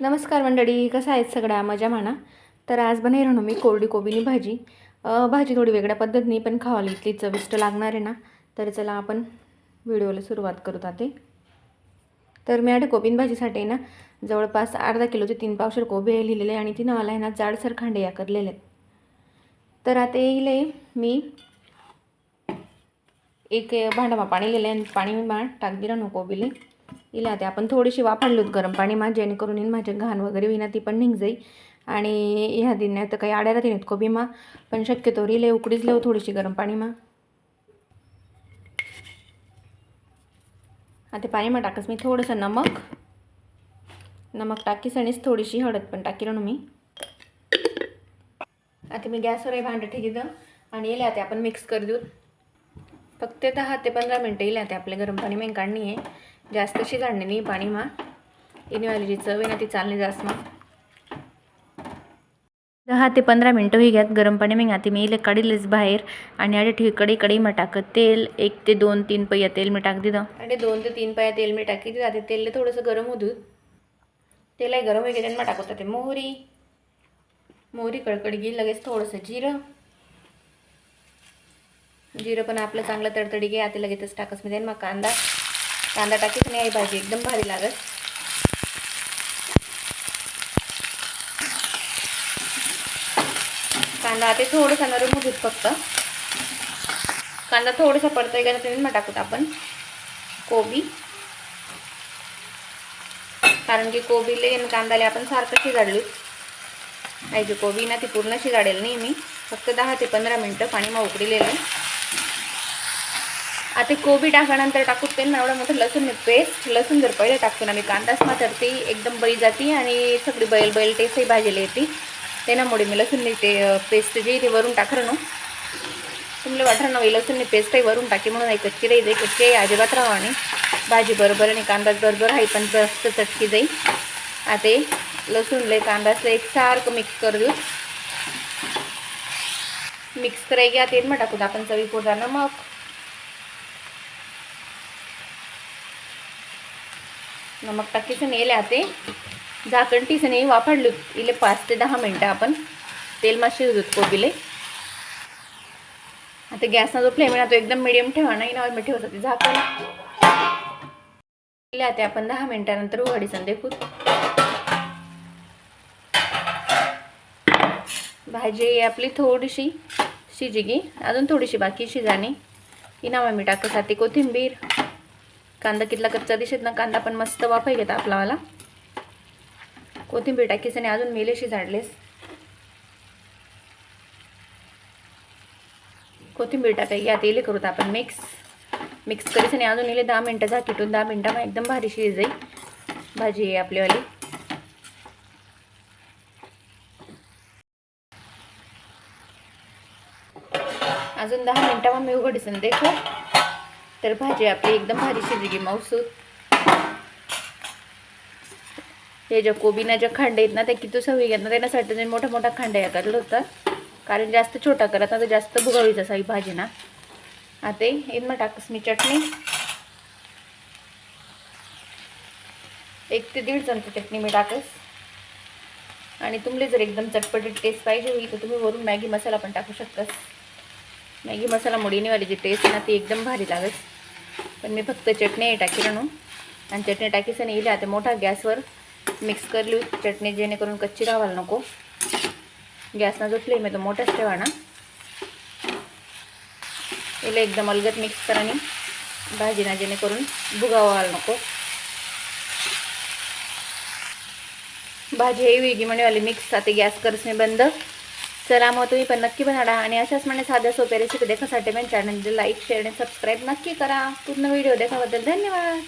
नमस्कार मंडळी कसं आहेत सगळ्या? मजा म्हणा तर आज बनवणार राहणं मी कोरडी कोबीनी भाजी. भाजी थोडी वेगळ्या पद्धतीने पण खावाली इतकी चविष्ट लागणार आहे ना. तर चला आपण व्हिडिओला सुरुवात करू ते तर मी आठ कोबीन भाजीसाठी ना जवळपास अर्धा किलोचे तीन पावशर कोबी आहे लिहिलेले आणि ती नावाला आहे ना जाडसर खांडे या करलेले आहेत. तर आता येईल मी एक भांडामा पाणी लिहिले आणि पाणी मा टाक दिलं नको कोबीले. इला ते. आपण थोडीशी वापरलोत गरम पाणी मा जेणेकरून येईन माझे घाण वगैरे विना ती पण निघ जाई आणि ह्या दिन तर काही आड्याला तिने कोबी मा पण शक्यतो रिले उकडीच लेव थोडीशी गरम पाणी मा. आता पाणी मा टाकस मी थोडंसं नमक. नमक टाकीस आणिच थोडीशी हळद पण टाकी ना मी. आता मी गॅसवर हे भांडं ठेकी दिलं आणि येल्या ते आपण मिक्स कर. देऊ फक्त दहा ते पंधरा मिनटं येल्या ते आपले गरम पाणी में काढणी आहे जास्त शिजाडणे नाही पाणी मा. इनीवाली चव आहे ना ती चालली जास्त मग दहा ते पंधरा मिनटं ही घ्यात गरम पाणी मग आता मी. इले काढीलच बाहेर आणि अडे ठेवी कढई कढई मग टाकत तेल. एक ते दोन तीन पया तेल मी टाक दिलं आणि दोन ते तीन पया तेल मी टाकी दिलं आता तेल थोडंसं गरम होऊ दूध तेलाही गरम होई गेलं मग टाकत ते मोहरी. मोहरी कडकड घेईल लगेच थोडंसं जिरं. जिरं पण आपलं चांगलं तडतडी घे. आता लगेचच टाकस मी मग कांदा. कांदा टाकीत नाही भाजी एकदम भारी लागत कांदा आता थोडंसं नरम होत फक्त. कांदा थोडासा पडतोय का तुम्ही मग टाकूत आपण. कोबी. कारण की कोबीले आणि कांदाले आपण सारखं शिजाडलो पाहिजे कोबी ना ती पूर्ण शिजाडेल नाही मी. फक्त दहा ते पंधरा मिनटं पाणी मग उकडलेलं आता कोबी टाकल्यानंतर टाकू ते ना एवढं मोठं लसूण पेस्ट लसूण जर पहिले टाकतो ना मी कांदाच मात्र ती एकदम बळी जाते आणि सगळी बैल बैल टेस्टही भाजीला येते. त्यामुळे मी लसूण ते पेस्ट जी ते वरून टाकलं ना. तुम्हाला वाटलं ना लसूण पेस्टही वरून टाकी म्हणून आहे कच्ची राही जाई कच्ची अजिबात राहा आणि भाजी बरोबर आणि कांदाच बरोबर आहे पण जास्त चटकी जाई. आता लसूण लय कांदाचं एक सारखं मिक्स कर देऊ. मिक्स करायला आता तेल मग टाकू आपण चवी पोटा मग नमक टाकीचं नेले आते. झाकण टीचं वापरलो इले पाच ते दहा मिनटं आपण तेल मा शिजूत कोबीले. आता गॅसचा जो फ्लेम आहे ना तो एकदम मिडियम ठेवा. नाही ना मी ठेवत होते झाकण. इले आते आपण दहा मिनटानंतर उघडीसन देखू भाजी आपली थोडीशी शिजगी. अजून थोडीशी बाकी शिजाणी की नावा मी टाकसाठी कोथिंबीर. कांदा कितला कच्चा दिसत ना कांदा पण मस्त वाफाय घेता आपलावाला कोथिंबीर टाकीस आणि अजून मेलेशी झाडलेस. कोथिंबीर टाकाय या तेले करूत आपण मिक्स. मिक्स करीस आणि अजून इले दहा मिनटं झाकीटून दहा मिनटं मग एकदम भारी शिज जाईल. भाजी आहे आपलीवाली. अजून दहा मिनटं मग मी उघडीसन देखो तर भाजी आपली एकदम भारी शिजली मौसूद. हे ज्या कोबीना ज्या खांड्या आहेत ना त्या किती सवयी घेत ना त्याच्यासाठी मोठा मोठा मोठ्या खांड्या या करलं होता. कारण जास्त छोटा करत ना तर जास्त भुगावीच असावी भाजी ना. आता येईन मग टाकस मी चटणी. एक ते दीड चमचा चटणी मी टाकस. आणि तुमले जर एकदम चटपटीत टेस्ट पाहिजे होईल तर तुम्ही वरून मॅगी मसाला पण टाकू शकतास. मॅगी मसाला मुडीनेवाली जी टेस्ट ना ती एकदम भारी लागत पण मी फक्त चटणी टाकी आणू. आणि चटणी टाकीचं नाही येईल आता मोठा गॅसवर मिक्स करली चटणी जेणेकरून कच्ची राहायला नको. गॅसना जो फ्लेम आहे तो मोठाच ठेवा ना. याला एकदम अलगत मिक्स करा आणि भाजीना जेणेकरून भुगावायला नको. भाजी हे वेगी म्हणेवाली मिक्स आता गॅस करस मी बंद. चला मग तुम्ही पण नक्की बनवा आणि अशाच म्हणजे साध्या सोप्या रेसिपी देखासाठी पण चॅनल लाईक शेअर आणि सबस्क्राईब नक्की करा. पूर्ण व्हिडिओ देखाबद्दल धन्यवाद.